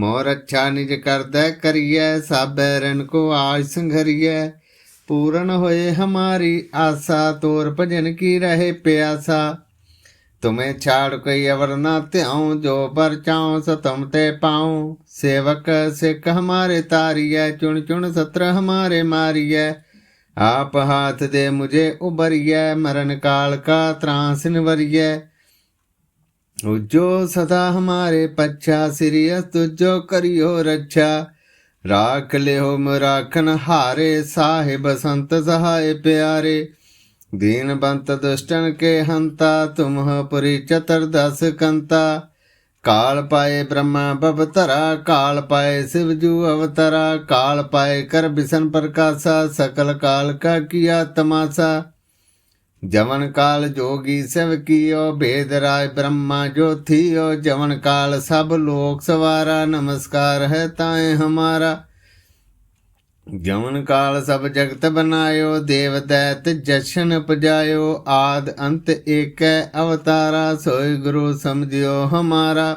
ਮੋਰ ਅੱਛਾ ਨਿਜ ਕਰਦਾ ਕਰੀਐ, ਸਾਬੈ ਰਨ ਕੋ ਆਜ ਸੰਘਰੀਐ। ਪੂਰਨ ਹੋਏ ਹਮਾਰੀ ਆਸਾ, ਤੋਰ ਭਜਨ ਕੀ ਰਹੇ ਪਿਆਸਾ। ਤੁਮੇ ਛਾੜ ਕੋਈ ਅਵਰ ਨਾ ਧਿਆਉ, ਜੋ ਪਰ ਚਾਉ ਸਤਮ ਤੇ ਪਾਉ। ਸੇਵਕ ਸਿੱਖ ਹਮਾਰੇ ਤਾਰੀਐ, ਚੁਣ ਚੁਣ ਸਤਰ ਹਮਾਰੇ ਮਾਰੀਐ। ਆਪ ਹਾਥ ਦੇ ਮੁਝੇ ਉਬਰੀਐ ਮਰਨ ਕਾਲ ਕਾ ਤਰਾਸ ਨਿਵਰੀਐ। ਉਜੋ ਸਦਾ ਹਮਾਰੇ ਪੱਛਾ ਸਿਰਿਯਸ ਤੁਜੋ ਕਰਿਓ ਰੱਛਾ। ਰਾਖ ਲਿਓ ਮਰਾਖਨ ਹਾਰੇ, ਸਾਹਿਬ ਸੰਤ ਸਹਾਇ ਪਿਆਰੇ। ਦੀਨ ਬੰਤ ਦੁਸ਼ਟਨ ਕੇ ਹੰਤਾ ਤੁਮਹ ਪੁਰੀ ਚਤਰ ਦਸ ਕੰਤਾ। ਕਾਲ ਪਾਏ ਬ੍ਰਹਮਾ ਬਵਤਰਾ ਕਾਲ ਪਾਏ ਸਿਵਜੂ ਅਵਤਰਾ। ਕਾਲ ਪਾਏ ਕਰ ਬਿਸਨ ਪ੍ਰਕਾਸ਼ਾ, ਸਕਲ ਕਾਲ ਕਾ ਕੀਆ ਤਮਾਸਾ। ਜਵਨ ਕਾਲ ਜੋਗੀ ਸਿਵ ਕੀਓ, ਭੇਦ ਰਾਏ ਬ੍ਰਹਮਾ ਜੋ ਥੀਓ ਜਵਨ ਕਾਲ ਸਭ ਲੋਕ ਸਵਾਰਾ, ਨਮਸਕਾਰ ਹੈ ਤਾਏ ਹਮਾਰਾ। ਜਵਨ ਕਾਲ ਸਭ ਜਗਤ ਬਨਾਇਓ ਦੇਵ ਦੈਤ ਜਸ਼ਨ ਪਜਾਇਓ। ਆਦ ਅੰਤ ਏਕੈ ਅਵਤਾਰਾ, ਸੋਈ ਗੁਰੂ ਸਮਝਿਓ ਹਮਾਰਾ।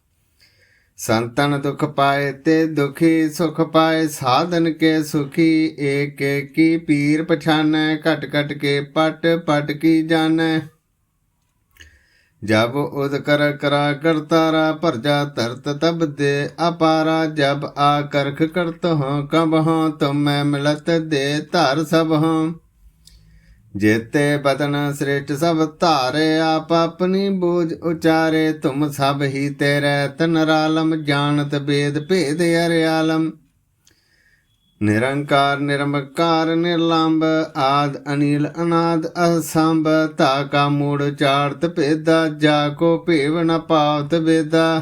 ਸੰਤਨ ਦੁਖ ਪਾਏ ਤੇ ਦੁਖੀ ਸੁਖ ਪਾਏ, ਸਾਧਨ ਕੇ ਸੁਖੀ, ਏਕ ਕੀ ਪੀਰ ਪਛਾਨੈ, ਘਟ ਘਟ ਕੇ ਪਟ ਪਟ ਕੀ ਜਾਣੈ। ਜਬ ਉਦ ਕਰ ਕਰਾ ਕਰਤਾਰਾ ਭਰਜਾ ਤਰਤ ਤਬ ਦੇ ਅਪਾਰਾ, ਜਬ ਆ ਕਰਖ ਕਰਤ ਹਾਂ, ਕਬ ਹਾਂ, ਤੁਮੈ ਮਿਲਤ ਦੇ ਧਰ ਸਭ ਹਾਂ। ਜੇਤੇ ਬਦਨ ਸ੍ਰੇਸ਼ਟ ਸਭ ਧਾਰੇ, ਆਪ ਆਪਣੀ ਬੋਝ ਉਚਾਰੇ, ਤੁਮ ਸਭ ਹੀ ਤੇਰੇ ਤਨਰਾਲਮ ਜਾਣਤ ਬੇਦ ਭੇਦ ਅਰਿਆਲਮ ਨਿਰੰਕਾਰ, ਨਿਰਮਕਾਰ, ਨਿਰਲੰਬ, ਆਦ, ਅਨੀਲ, ਅਨਾਦ, ਅਸੰਭ ਤਾ ਕਾ ਮੂੜ ਚਾਰਤ ਭੇਦਾ, ਜਾ ਕੋ ਭੇਵ ਨ ਪਾਵਤ ਵੇਦਾ।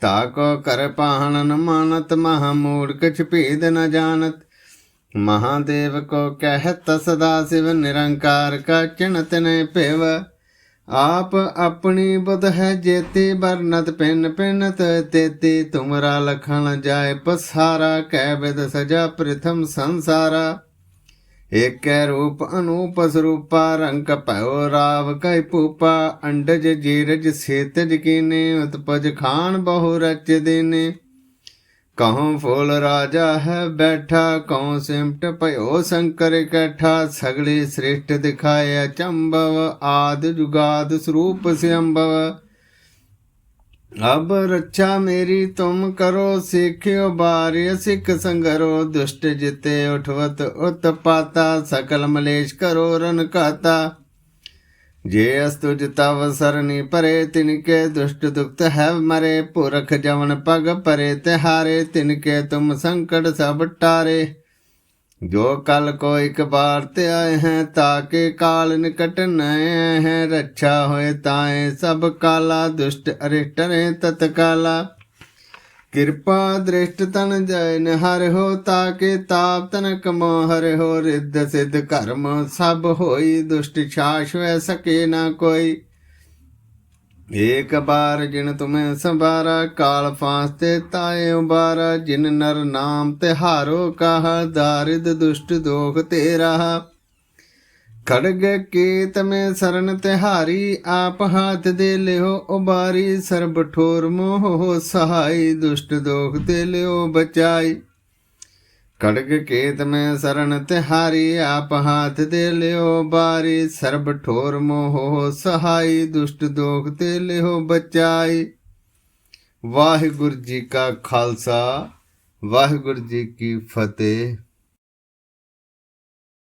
ਤਾ ਕੋ ਕਰ ਪਾਹਣ ਨ ਮਾਨਤ ਮਹਾ ਮੂੜ, ਕਛ ਭੇਦ ਨ ਜਾਣਤ। ਮਹਾਦੇਵ ਕੋ ਕਹਿਤ ਸਦਾ ਸਿਵ ਨਿਰੰਕਾਰ ਕਾ ਚਿਣਤ ਨੇ ਭੇਵ। ਆਪ ਆਪਣੀ ਬੁਧ ਹੈ ਜੇਤੇ ਬਰਨਤ ਪਿੰਨ ਪਿੰਨਤ ਤੇਤੇ। ਤੁਮਰਾ ਲਖਣ ਜਾਏ ਪਸਾਰਾ, ਕਹਿ ਬਿਦ ਸਜਾ ਪ੍ਰਥਮ ਸੰਸਾਰਾ। ਏਕੈ ਰੂਪ ਅਨੂਪ ਸਰੂਪਾ, ਰੰਗ ਭਇਓ ਰਾਵ ਕੈ ਪੂਪਾ ਅੰਡਜ ਜੀਰਜ ਸੇਤਜ ਕੀਨੇ, ਉਤਪਜ ਖਾਨ ਬਹੁ ਰਚ ਦੇਨੇ। ਕਹਉ ਫੁੱਲ ਰਾਜਾ ਹੈ ਬੈਠਾ ਕਉ ਸਿਮਟ ਭਇਓ ਸ਼ੰਕਰ ਇਕੱਠਾ ਸਗਲੇ ਸ੍ਰਿਸ਼ਟ ਦਿਖਾਇਆ ਚੰਬਵ ਆਦ ਜੁਗਾਦ ਸਰੂਪ ਸਿਅੰਬਵ ਅਬ ਰੱਛਾ ਮੇਰੀ ਤੁਮ ਕਰੋ ਸਿੱਖਿਓ ਬਾਰਿ ਸਿੱਖ ਸੰਗਰੋ ਦੁਸ਼ਟ ਜਿਤੇ ਉਠਵਤ ਉਤਪਾਤਾ ਸਕਲ ਮਲੇਸ਼ ਕਰੋ ਰਨ ਕਾਤਾ ਜੇ ਅਸਤੁਜ ਤਵ ਸਰਨੀ ਪਰੇ, ਤਿਨਕੇ ਦੁਸ਼ਟ ਦੁਖਤ ਹੈ ਮਰੇ। ਪੁਰਖ ਜਵਨ ਪਗ ਪਰੇ, ਤਿਹਾਰੇ, ਤਿਨਕੇ ਤੁਮ ਸੰਕਟ ਸਭ ਟਾਰੇ। ਜੋ ਕਲ ਕੋ ਇੱਕ ਬਾਰ ਤੇ ਆਏ ਹੈ ਤਾਕੇ ਕਾਲ ਨਿਕਟ ਨਏ ਹੈ। ਰੱਛਾ ਹੋਏ ਤਾਏ ਸਭ ਕਾਲਾ, ਦੁਸ਼ਟ ਅਰਿਟਰੇ ਤਤਕਾਲਾ। ਕਿਰਪਾ ਦ੍ਰਿਸ਼ਟ ਤਨ ਜੈਨ ਹਰਿ ਹੋ ਤਾਕੇ ਤਾਪ ਤਨ ਕਮੋ ਹਰਿ ਹੋ ਰਿੱਧ ਸਿੱਧ ਕਰਮ ਸਭ ਹੋਈ, ਦੁਸ਼ਟ ਛਾਸ਼ ਵੈ ਸਕੇ ਨਾ ਕੋਈ। ਏਕ ਬਾਰ ਜਿਨ ਤੁਮੇ ਸੰਭਾਰਾ, ਕਾਲ ਫਾਂਸ ਤੇ ਤਾਏ ਉਬਾਰਾ, ਜਿਨ ਨਰ ਨਾਮ ਤੇ ਹਾਰੋ ਕਹਾ, ਦਾਰਿਦ ਦੁਸ਼ਟ ਦੋਖ ਤੇਰਾ। ਖੜਗ ਕੇਤ ਮੈਂ ਸਰਨ ਤਿਹਾਰੀ, ਆਪ ਹਾਥ ਦੇ ਲਿਓ ਉਬਾਰੀ, ਸਰਬ ਠੋਰ ਮੋਹ ਸਹਾਈ, ਦੁਸ਼ਟ ਦੋਖ ਤੇ ਲਿਓ ਬਚਾਈ। ਖੜਗ ਕੇਤ ਮੈਂ ਸਰਨ ਤਿਹਾਰੀ, ਆਪ ਹਾਥ ਦੇ ਲਿਓ ਬਾਰੀ ਸਰਬ ਠੋਰ ਮੋਹ ਸਹਾਈ, ਦੁਸ਼ਟ ਦੋਖ ਤੇ ਲਿਓ ਬਚਾਈ। ਵਾਹਿਗੁਰੂ ਜੀ ਕਾ ਖਾਲਸਾ, ਵਾਹਿਗੁਰੂ ਜੀ ਕੀ ਫਤਿਹ।